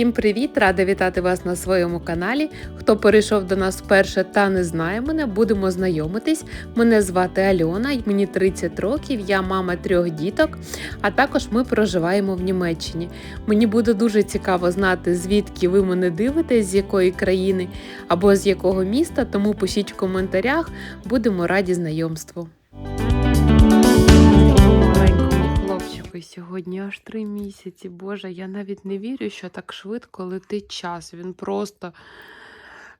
Всім привіт! Рада вітати вас на своєму каналі. Хто перейшов до нас вперше та не знає мене, будемо знайомитись. Мене звати Альона, мені 30 років, я мама трьох діток, а також ми проживаємо в Німеччині. Мені буде дуже цікаво знати, звідки ви мене дивитесь, з якої країни або з якого міста, тому пишіть в коментарях, будемо раді знайомству. Хлопчику сьогодні аж три місяці. Боже, я навіть не вірю, що так швидко летить час. Він просто.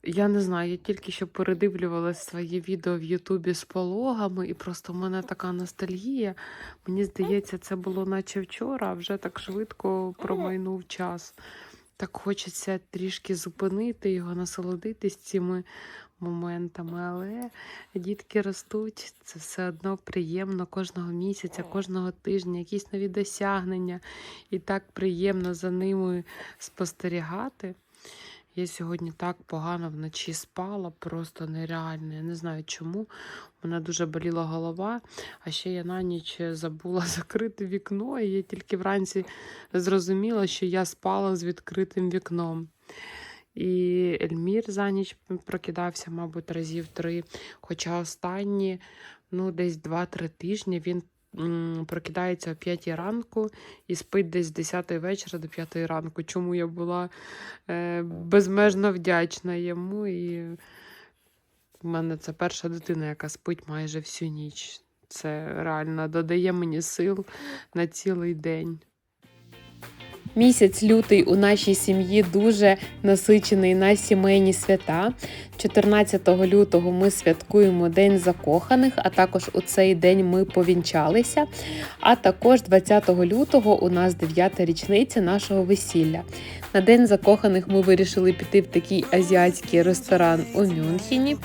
Я не знаю, я тільки що передивлювалася своє відео в Ютубі з пологами, і просто в мене така ностальгія. Мені здається, це було наче вчора, а вже так швидко промайнув час. Так хочеться трішки зупинити його, насолодитись цими моментами, але дітки ростуть, це все одно приємно кожного місяця, кожного тижня, якісь нові досягнення. І так приємно за ними спостерігати. Я сьогодні так погано вночі спала, просто нереально. Я не знаю чому. У мене дуже боліла голова, а ще я на ніч забула закрити вікно, і я тільки вранці зрозуміла, що я спала з відкритим вікном. І Ельмір за ніч прокидався, мабуть, разів три. Хоча останні, ну, десь 2-3 тижні він прокидається о 5 ранку і спить десь з 10 вечора до 5 ранку. Чому я була е, безмежно вдячна йому. І в мене це перша дитина, яка спить майже всю ніч. Це реально додає мені сил на цілий день. Місяць лютий у нашій сім'ї дуже насичений на сімейні свята. 14 лютого ми святкуємо День закоханих, а також у цей день ми повінчалися. А також 20 лютого у нас 9 річниця нашого весілля. На День закоханих ми вирішили піти в такий азіатський ресторан у Мюнхені.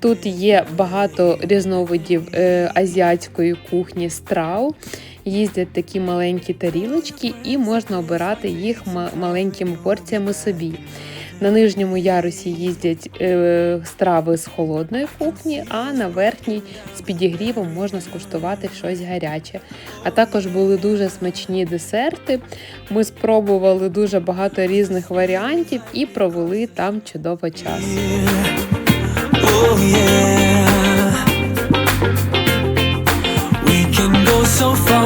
Тут є багато різновидів е, азіатської кухні страу. Їздять такі маленькі тарілочки, і можна обирати їх маленькими порціями собі. На нижньому ярусі їздять е, страви з холодної кухні, а на верхній з підігрівом можна скуштувати щось гаряче. А також були дуже смачні десерти. Ми спробували дуже багато різних варіантів і провели там чудово час. Oh so far,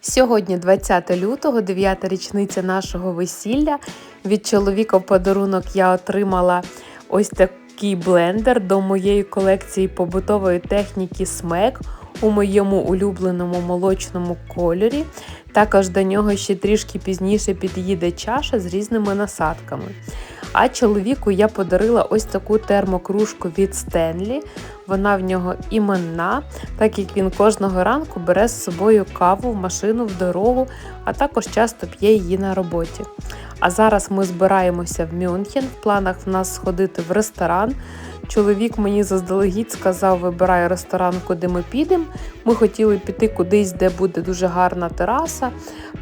Сьогодні 20 лютого, 9 річниця нашого весілля. Від чоловіка в подарунок я отримала ось такий блендер до моєї колекції побутової техніки SMEC у моєму улюбленому молочному кольорі. Також до нього ще трішки пізніше під'їде чаша з різними насадками. А чоловіку я подарила ось таку термокружку від Стенлі. Вона в нього іменна, так як він кожного ранку бере з собою каву в машину в дорогу, а також часто п'є її на роботі. А зараз ми збираємося в Мюнхен. В планах в нас сходити в ресторан. Чоловік мені заздалегідь сказав, вибирай ресторан, куди ми підемо. Ми хотіли піти кудись, де буде дуже гарна тераса.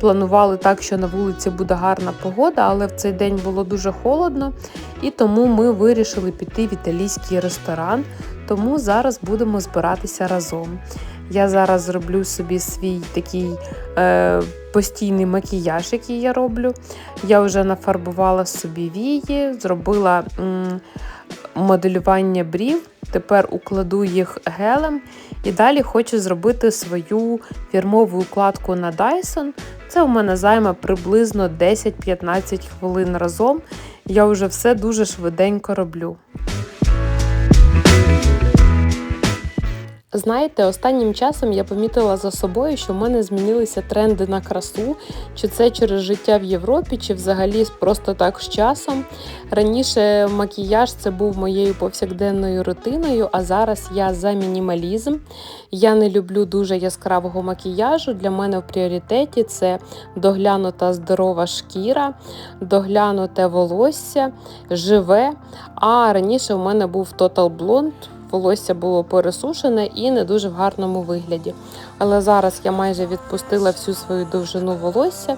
Планували так, що на вулиці буде гарна погода, але в цей день було дуже холодно, і тому ми вирішили піти в італійський ресторан. Тому зараз будемо збиратися разом. Я зараз зроблю собі свій такий е, постійний макіяж, який я роблю. Я вже нафарбувала собі вії, зробила м, моделювання брів. Тепер укладу їх гелем і далі хочу зробити свою фірмову укладку на Dyson. Це у мене займе приблизно 10-15 хвилин разом. Я вже все дуже швиденько роблю. Знаєте, останнім часом я помітила за собою, що в мене змінилися тренди на красу, чи це через життя в Європі, чи взагалі просто так з часом. Раніше макіяж це був моєю повсякденною рутиною, а зараз я за мінімалізм. Я не люблю дуже яскравого макіяжу. Для мене в пріоритеті це доглянута здорова шкіра, доглянуте волосся, живе. А раніше в мене був Total Blonde, волосся було пересушене і не дуже в гарному вигляді. Але зараз я майже відпустила всю свою довжину волосся,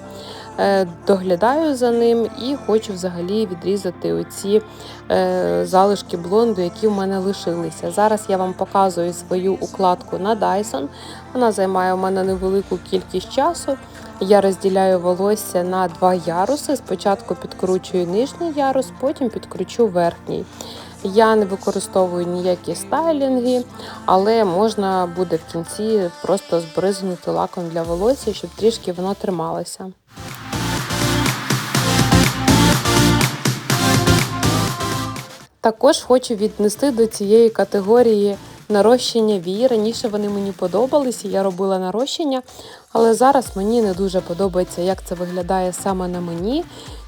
е, доглядаю за ним і хочу взагалі відрізати оці е, залишки блонду, які в мене лишилися. Зараз я вам показую свою укладку на Dyson. Вона займає у мене невелику кількість часу. Я розділяю волосся на два яруси. Спочатку підкручую нижній ярус, потім підкручу верхній. Я не використовую ніякі стайлінги, але можна буде в кінці просто збризнути лаком для волосся, щоб трішки воно трималося. Також хочу віднести до цієї категорії нарощення вій. Раніше вони мені подобалися, я робила нарощення, але зараз мені не дуже подобається, як це виглядає саме на мені.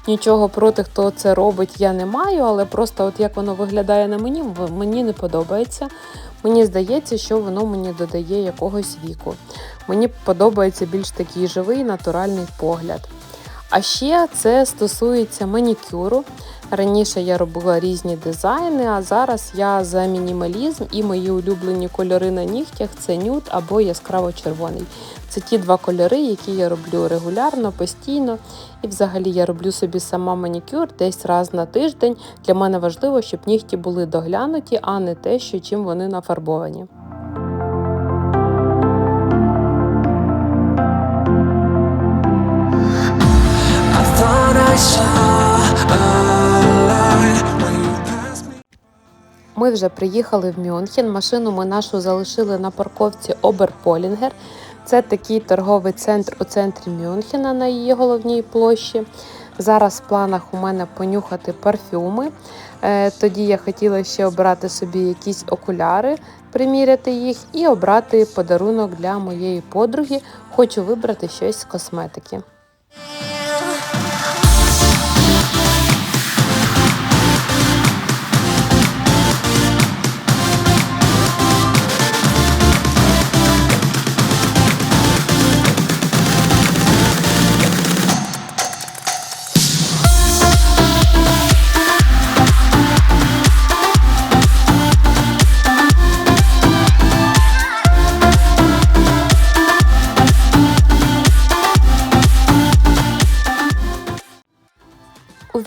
Нічого проти, хто це робить, я не маю, але просто от як воно виглядає на мені, мені не подобається. Мені здається, що воно мені додає якогось віку. Мені подобається більш такий живий натуральний погляд. А ще це стосується манікюру. Раніше я робила різні дизайни, а зараз я за мінімалізм і мої улюблені кольори на нігтях це нюд або яскраво червоний. Це ті два кольори, які я роблю регулярно, постійно. І взагалі я роблю собі сама манікюр десь раз на тиждень. Для мене важливо, щоб нігті були доглянуті, а не те, що чим вони нафарбовані. Ми вже приїхали в Мюнхен. Машину ми нашу залишили на парковці Оберполінгер. Це такий торговий центр у центрі Мюнхена на її головній площі. Зараз в планах у мене понюхати парфюми. Е, Тоді я хотіла ще обрати собі якісь окуляри, приміряти їх і обрати подарунок для моєї подруги. Хочу вибрати щось з косметики.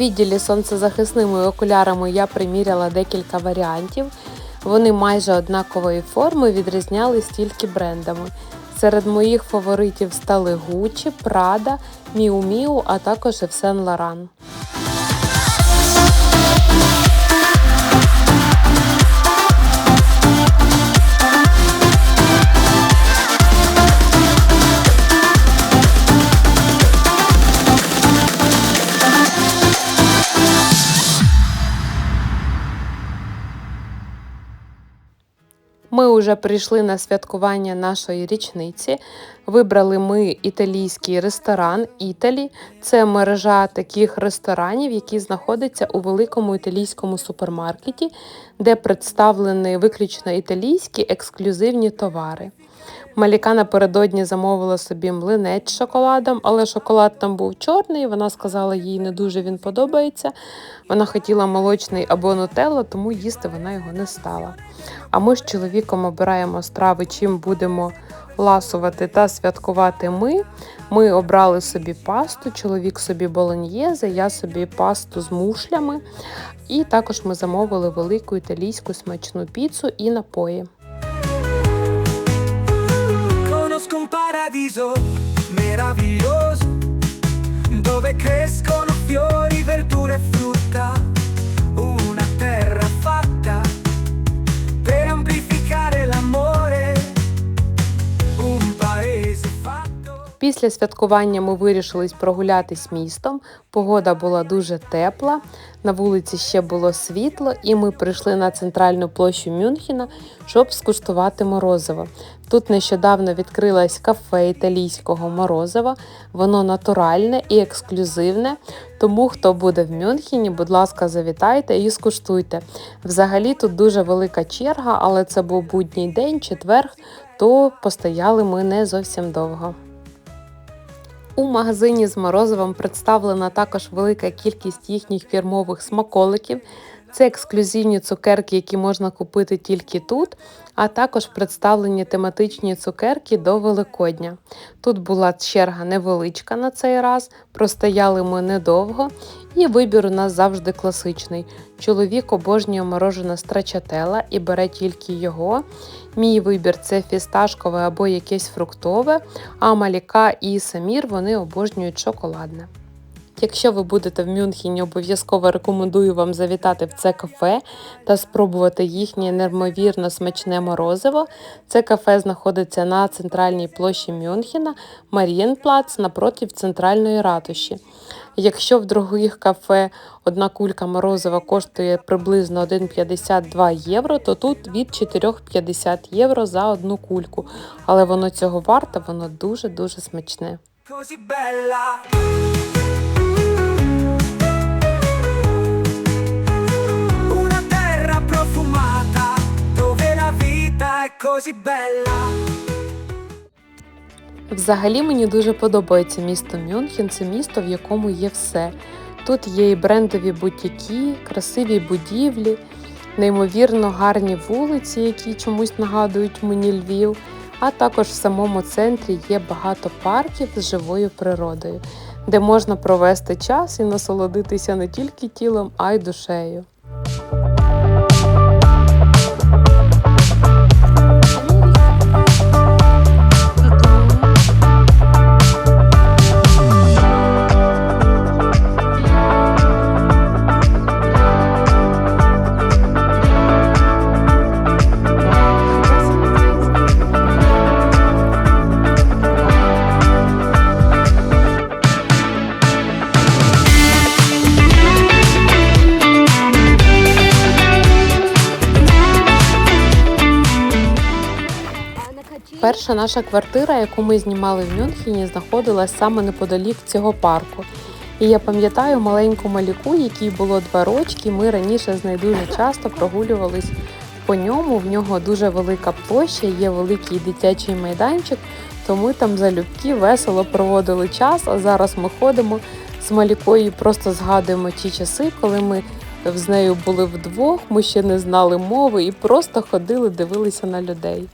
Відділі сонцезахисними окулярами я приміряла декілька варіантів. Вони майже однакової форми відрізнялись тільки брендами. Серед моїх фаворитів стали Gucci, Prada, Miu Miu, а також Yves Saint Laurent. Ми вже прийшли на святкування нашої річниці. Вибрали ми італійський ресторан Італі. Це мережа таких ресторанів, які знаходяться у великому італійському супермаркеті, де представлені виключно італійські ексклюзивні товари. Маліка напередодні замовила собі млинець з шоколадом, але шоколад там був чорний. Вона сказала, їй не дуже він подобається. Вона хотіла молочний або нутелла, тому їсти вона його не стала. А ми з чоловіком обираємо страви, чим будемо ласувати та святкувати ми. Ми обрали собі пасту, чоловік собі болоньєзе, я собі пасту з мушлями. І також ми замовили велику італійську смачну піцу і напої. Meraviglioso dove crescono fiori, verdure e frutta. Una terra fatta per amplificare l'amore. Un paese fatto. Після святкування ми вирішились прогулятись містом. Погода була дуже тепла, на вулиці ще було світло, і ми прийшли на центральну площу Мюнхена, щоб скуштувати морозиво. Тут нещодавно відкрилось кафе італійського морозива. Воно натуральне і ексклюзивне. Тому хто буде в Мюнхені, будь ласка, завітайте і скуштуйте. Взагалі тут дуже велика черга, але це був будній день, четверг, то постояли ми не зовсім довго. У магазині з морозивом представлена також велика кількість їхніх фірмових смаколиків. Це ексклюзивні цукерки, які можна купити тільки тут, а також представлені тематичні цукерки до Великодня. Тут була черга невеличка на цей раз, простояли ми недовго, і вибір у нас завжди класичний. Чоловік обожнює морожене страчателла і бере тільки його. Мій вибір це фісташкове або якесь фруктове, а Маліка і Самір вони обожнюють шоколадне. Якщо ви будете в Мюнхені, обов'язково рекомендую вам завітати в це кафе та спробувати їхнє неймовірно смачне морозиво. Це кафе знаходиться на центральній площі Мюнхена, Марієнплац напроти центральної ратуші. Якщо в других кафе одна кулька морозива коштує приблизно 1,52 євро, то тут від 4,50 євро за одну кульку. Але воно цього варте, воно дуже-дуже смачне. Così bella. Взагалі мені дуже подобається місто Мюнхен. Це місто, в якому є все. Тут є і брендові бутіки, красиві будівлі, неймовірно гарні вулиці, які чомусь нагадують мені Львів. А також в самому центрі є багато парків з живою природою, де можна провести час і насолодитися не тільки тілом, а й душею. Перша наша квартира, яку ми знімали в Мюнхені, знаходилась саме неподалік цього парку. І я пам'ятаю маленьку малюку, якій було два рочки. Ми раніше з нею дуже часто прогулювались по ньому. В нього дуже велика площа, є великий дитячий майданчик, то ми там залюбки весело проводили час. А зараз ми ходимо з малюкою і просто згадуємо ті часи, коли ми з нею були вдвох, ми ще не знали мови і просто ходили, дивилися на людей.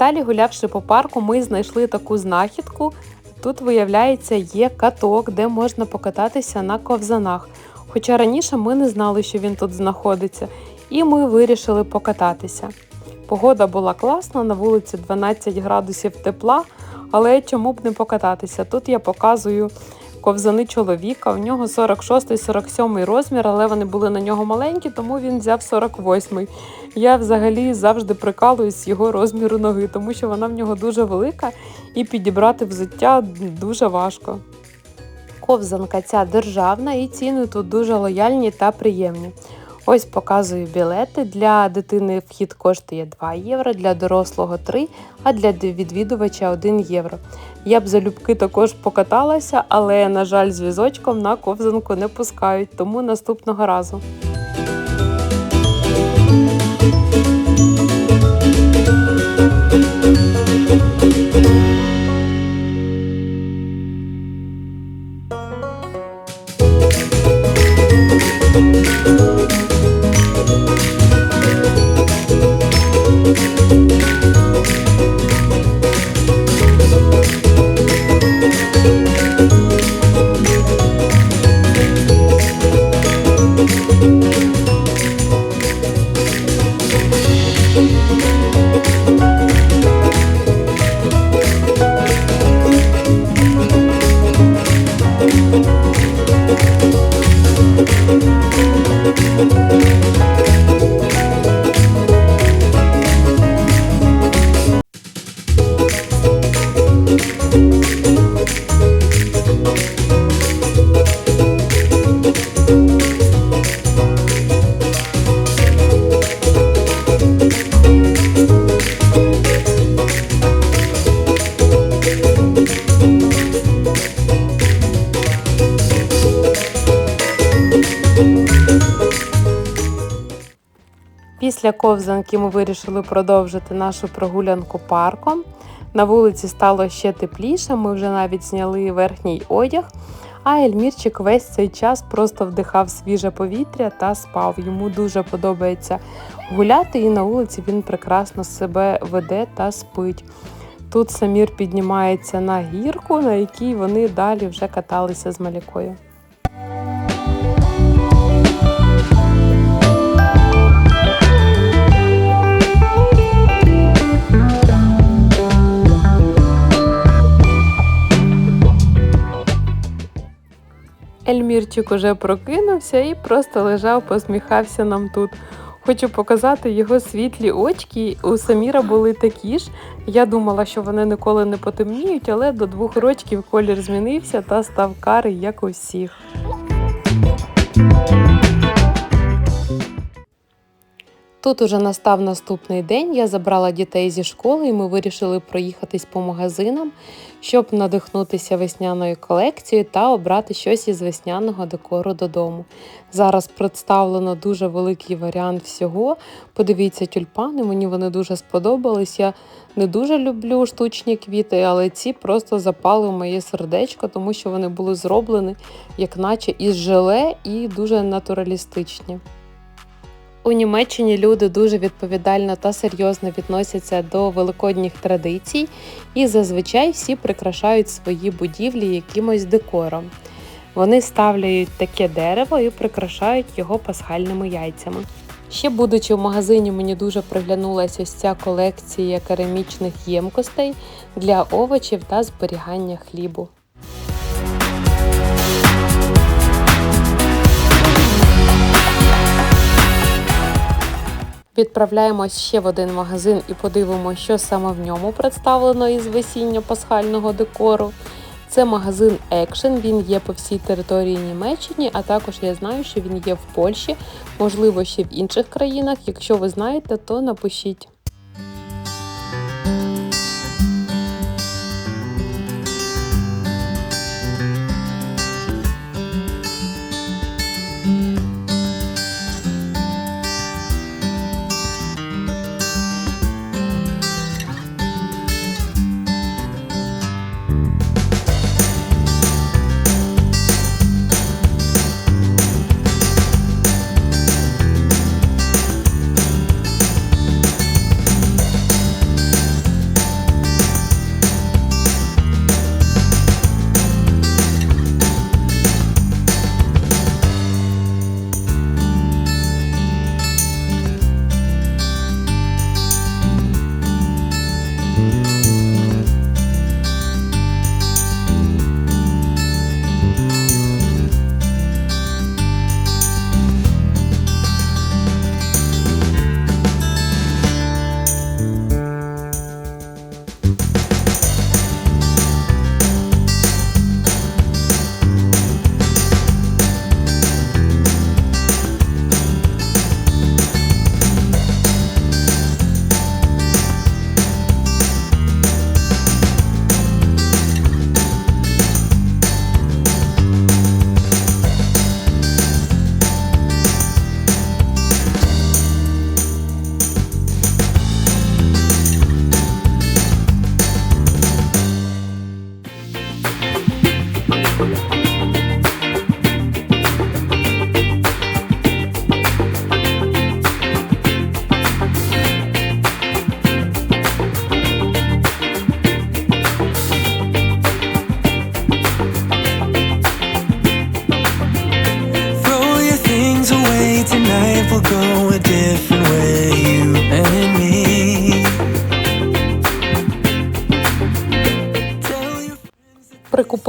Далі, гулявши по парку, ми знайшли таку знахідку. Тут, виявляється, є каток, де можна покататися на ковзанах. Хоча раніше ми не знали, що він тут знаходиться, і ми вирішили покататися. Погода була класна, на вулиці 12 градусів тепла, але чому б не покататися? Тут я показую ковзани чоловіка. У нього 46-47 розмір, але вони були на нього маленькі, тому він взяв 48. Я взагалі завжди прикалуюсь його розміру ноги, тому що вона в нього дуже велика і підібрати взуття дуже важко. Ковзанка ця державна і ціни тут дуже лояльні та приємні. Ось показую білети. Для дитини вхід коштує 2 євро, для дорослого 3, а для відвідувача 1 євро. Я б залюбки також покаталася, але, на жаль, з візочком на ковзанку не пускають, тому наступного разу. Після ковзанки ми вирішили продовжити нашу прогулянку парком. На вулиці стало ще тепліше, ми вже навіть зняли верхній одяг. А Ельмірчик весь цей час просто вдихав свіже повітря та спав. Йому дуже подобається гуляти, і на вулиці він прекрасно себе веде та спить. Тут Самір піднімається на гірку, на якій вони далі вже каталися з малякою. Ельмірчик уже прокинувся і просто лежав, посміхався нам тут. Хочу показати його світлі очки. У Саміра були такі ж. Я думала, що вони ніколи не потемніють, але до двох рочків колір змінився та став карий, як у Тут уже настав наступний день. Я забрала дітей зі школи, і ми вирішили проїхатись по магазинам, щоб надихнутися весняною колекцією та обрати щось із весняного декору додому. Зараз представлено дуже великий варіант всього. Подивіться, тюльпани, мені вони дуже сподобались. Я не дуже люблю штучні квіти, але ці просто запали в моє сердечко, тому що вони були зроблені, як наче із желе і дуже натуралістичні. У Німеччині люди дуже відповідально та серйозно відносяться до великодніх традицій, і зазвичай всі прикрашають свої будівлі якимось декором. Вони ставляють таке дерево і прикрашають його пасхальними яйцями. Ще будучи в магазині, мені дуже приглянулася ось ця колекція керамічних ємкостей для овочів та зберігання хлібу. Відправляємось ще в один магазин і подивимося, що саме в ньому представлено із весіння пасхального декору. Це магазин Action, він є по всій території Німеччини, а також я знаю, що він є в Польщі, можливо, ще в інших країнах. Якщо ви знаєте, то напишіть.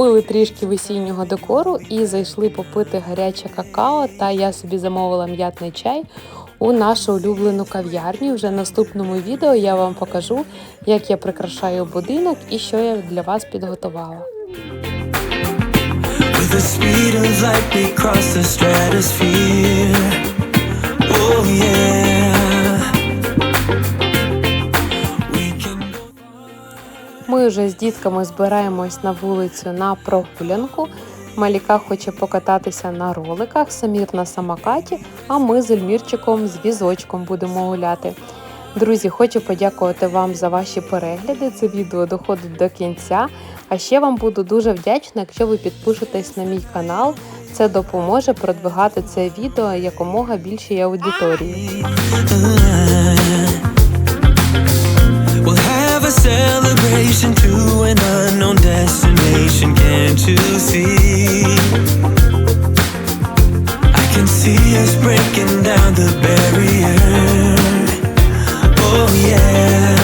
Прикупили трішки весіннього декору і зайшли попити гаряче какао. Та я собі замовила м'ятний чай у нашу улюблену кав'ярню. Вже в наступному відео я вам покажу, як я прикрашаю будинок і що я для вас підготувала. The speed of light, we cross the stratosphere. Oh yeah. Ми вже з дітками збираємось на вулицю на прогулянку. Маліка хоче покататися на роликах, Самір на самокаті, а ми з Ельмірчиком з візочком будемо гуляти. Друзі, хочу подякувати вам за ваші перегляди. Це відео доходить до кінця. А ще вам буду дуже вдячна, якщо ви підпишетесь на мій канал. Це допоможе продвигати це відео якомога більшій аудиторії. celebration to an unknown destination. Can't you see? I can see us breaking down the barrier. Oh, yeah.